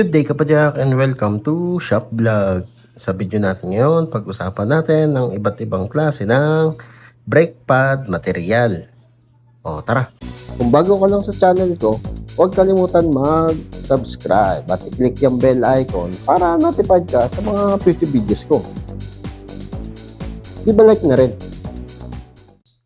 Good day kapadyak and welcome to Shop Vlog. Sa video natin ngayon, pag-usapan natin ng iba't ibang klase ng brake pad material. O tara! Kung bago ka lang sa channel ko, huwag kalimutan mag-subscribe at i-click yung bell icon para notified ka sa mga future videos ko. Di ba like na rin?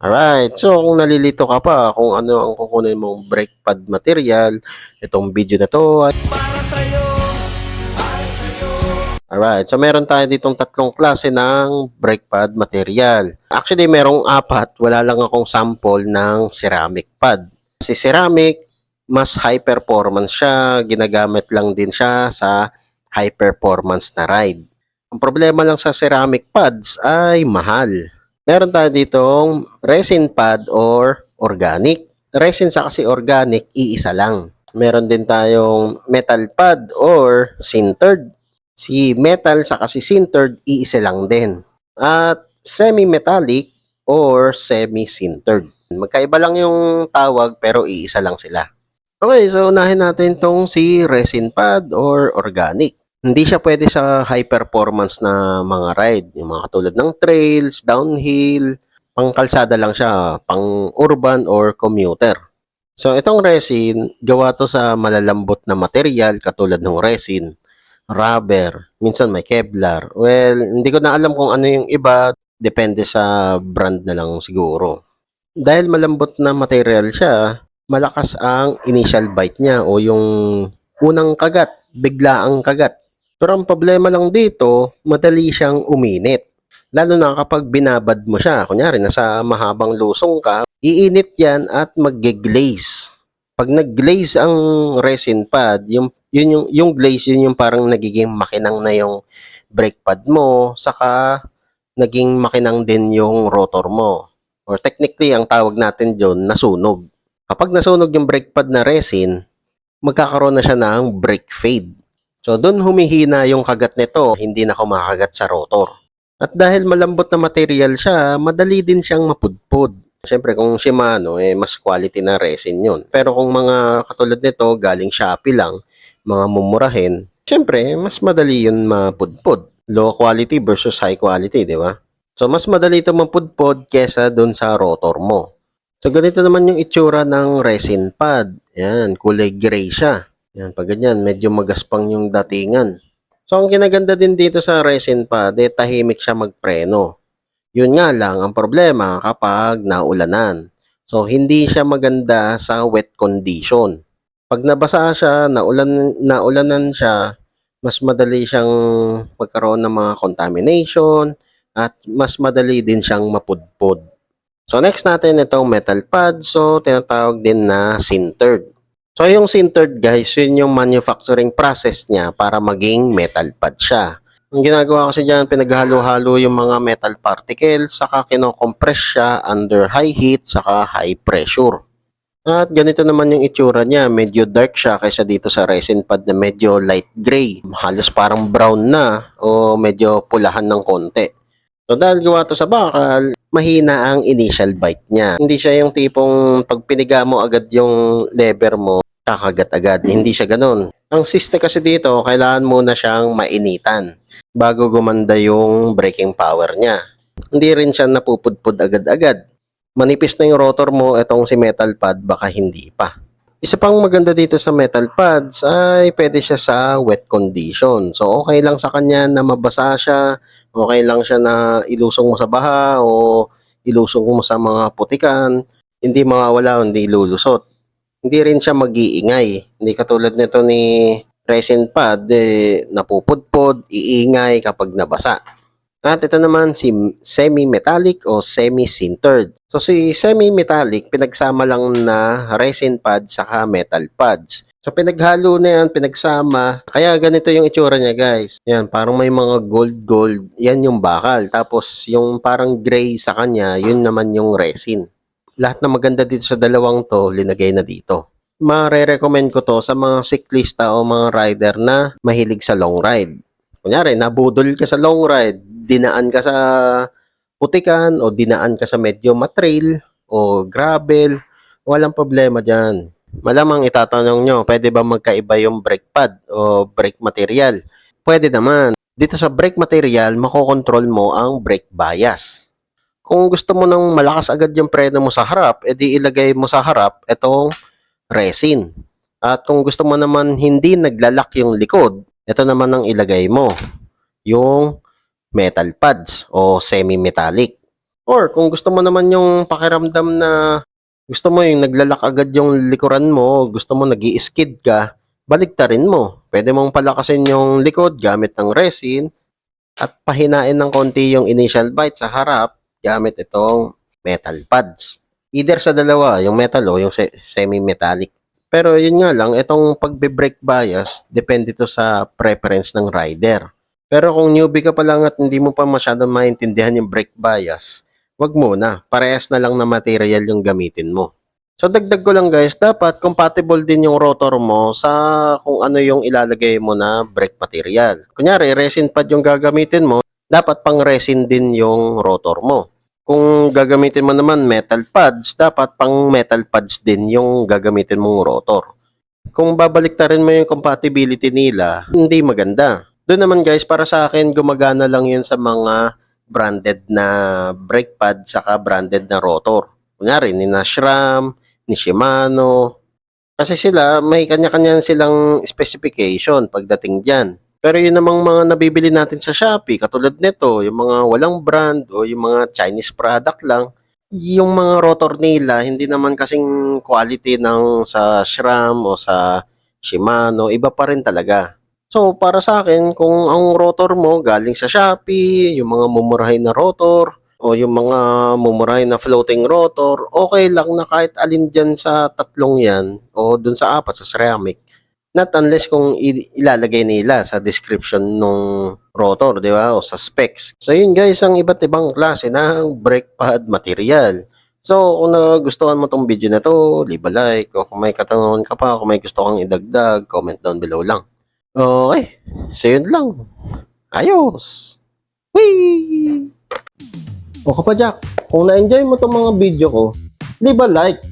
Alright, so kung nalilito ka pa kung ano ang kukunin mong brake pad material, itong video na to ay Alright, so meron tayo ditong tatlong klase ng brake pad material. Actually, merong apat. Wala lang akong sample ng ceramic pad. Si ceramic, mas high performance siya. Ginagamit lang din siya sa high performance na ride. Ang problema lang sa ceramic pads ay mahal. Meron tayo ditong resin pad or organic. Resin sa kasi organic, iisa lang. Meron din tayong metal pad or sintered. Si metal sa kasi sintered, iisa lang din. At semi-metallic or semi-sintered. Magkaiba lang yung tawag pero iisa lang sila. Okay, so unahin natin tong si resin pad or organic. Hindi siya pwede sa high performance na mga ride. Yung mga katulad ng trails, downhill, pang kalsada lang siya, pang urban or commuter. So itong resin, gawa to sa malalambot na material katulad ng resin rubber, minsan may Kevlar. Well, hindi ko na alam kung ano yung iba, depende sa brand na lang siguro. Dahil malambot na material siya, malakas ang initial bite niya o yung unang kagat, bigla ang kagat. Pero ang problema lang dito, madali siyang uminit. Lalo na kapag binabad mo siya, kunyari nasa mahabang lusong ka, iinit yan at mag-glaze. Pag nag-glaze ang resin pad, yung yun yung yung glaze yun yung parang nagiging makinang na yung brake pad mo saka naging makinang din yung rotor mo. Or technically ang tawag natin doon nasunog. Kapag nasunog yung brake pad na resin magkakaroon na siya ng brake fade. So doon humihina yung kagat nito hindi na kumakagat sa rotor. At dahil malambot na material siya madali din siyang mapudpod Siyempre, kung Shimano, eh, mas quality na resin yun. Pero kung mga katulad nito, galing Shopee lang, mga mumurahin, syempre, mas madali yun mapudpod. Low quality versus high quality, di ba? So, mas madali ito mapudpod kesa dun sa rotor mo. So, ganito naman yung itsura ng resin pad. Yan, kulay gray siya. Yan, pag ganyan, medyo magaspang yung datingan. So, ang kinaganda din dito sa resin pad, eh, tahimik siya magpreno. Yun nga lang, ang problema kapag naulanan. So, hindi siya maganda sa wet condition pag nabasa siya, naulan, naulanan siya, mas madali siyang magkaroon ng mga contamination at mas madali din siyang mapudpod. So next natin itong metal pad. So tinatawag din na sintered. So yung sintered guys, yun yung manufacturing process niya para maging metal pad siya. Ang ginagawa kasi dyan, pinaghalo-halo yung mga metal particles, saka kinocompress siya under high heat, saka high pressure. At ganito naman yung itsura niya, medyo dark siya kaysa dito sa resin pad na medyo light gray. Halos parang brown na o medyo pulahan ng konti. So dahil gawa to sa bakal, mahina ang initial bite niya. Hindi siya yung tipong pag piniga mo agad yung lever mo, kakagat agad. Hindi siya ganun. Ang siste kasi dito, kailangan muna siyang mainitan bago gumanda yung braking power niya. Hindi rin siya napupudpud agad-agad manipis na yung rotor mo, itong si metal pad, baka hindi pa. Isa pang maganda dito sa metal pads ay pwede siya sa wet condition. So okay lang sa kanya na mabasa siya, okay lang siya na ilusong mo sa baha o ilusong mo sa mga putikan, hindi mawawala, hindi lulusot. Hindi rin siya mag-iingay. Hindi katulad nito ni resin pad, eh, napupudpod, iingay kapag nabasa. At ito naman si semi-metallic o semi-sintered. So si semi-metallic, pinagsama lang na resin pad saka metal pads. So pinaghalo na yan, pinagsama. Kaya ganito yung itsura niya guys. Yan, parang may mga gold-gold. Yan yung bakal. Tapos yung parang gray sa kanya, yun naman yung resin. Lahat na maganda dito sa dalawang to, linagay na dito. Mare-recommend ko to sa mga siklista o mga rider na mahilig sa long ride. Kunyari, nabudol ka sa long ride, dinaan ka sa putikan o dinaan ka sa medyo matrail o gravel, walang problema dyan. Malamang itatanong nyo, pwede ba magkaiba yung brake pad o brake material? Pwede naman. Dito sa brake material, makokontrol mo ang brake bias. Kung gusto mo nang malakas agad yung preno mo sa harap, edi ilagay mo sa harap itong resin. At kung gusto mo naman hindi naglalak yung likod, ito naman ang ilagay mo, yung metal pads o semi-metallic. Or kung gusto mo naman yung pakiramdam na gusto mo yung naglalak agad yung likuran mo, gusto mo nag skid ka, baliktarin mo. Pwede mong palakasin yung likod gamit ng resin at pahinain ng konti yung initial bite sa harap gamit itong metal pads. Either sa dalawa, yung metal o yung se- semi-metallic. Pero yun nga lang, itong pagbe-brake bias, depende to sa preference ng rider. Pero kung newbie ka pa lang at hindi mo pa masyadong maintindihan yung brake bias, wag muna. Parehas na lang na material yung gamitin mo. So dagdag ko lang guys, dapat compatible din yung rotor mo sa kung ano yung ilalagay mo na brake material. Kunyari, resin pad yung gagamitin mo, dapat pang resin din yung rotor mo. Kung gagamitin mo naman metal pads, dapat pang metal pads din yung gagamitin mong rotor. Kung babaliktarin mo yung compatibility nila, hindi maganda. Doon naman guys, para sa akin, gumagana lang yun sa mga branded na brake pad saka branded na rotor. Kunyari, ni Nashram, ni Shimano. Kasi sila, may kanya-kanya silang specification pagdating dyan. Pero yun namang mga nabibili natin sa Shopee, katulad nito, yung mga walang brand o yung mga Chinese product lang, yung mga rotor nila, hindi naman kasing quality ng sa SRAM o sa Shimano, iba pa rin talaga. So, para sa akin, kung ang rotor mo galing sa Shopee, yung mga mumurahin na rotor, o yung mga mumurahin na floating rotor, okay lang na kahit alin dyan sa tatlong yan, o dun sa apat, sa ceramic, not unless kung ilalagay nila sa description ng rotor, di ba? O sa specs. So yun guys, ang iba't ibang klase ng brake pad material. So kung nagustuhan mo tong video na to, leave a like. O kung may katanungan ka pa, kung may gusto kang idagdag, comment down below lang. Okay, so yun lang. Ayos! Whee! O kapadyak, kung na-enjoy mo tong mga video ko, leave a like